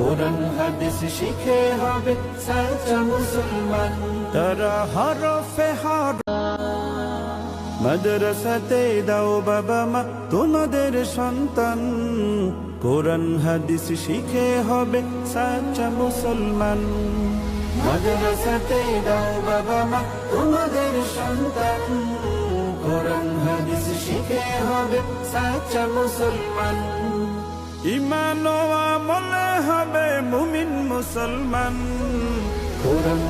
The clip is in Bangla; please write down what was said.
কোরআন, হাদিস শিখে হবে সাচ্চা মুসলমান। তারা তোমাদের সন্তান। কোরআন, হাদিস শিখে হবে সাচ্চা মুসলমান। মাদ্রাসাতে দাও তোমাদের শিখে হবে মুসলমান। আমলে মুসলমান। কোরআন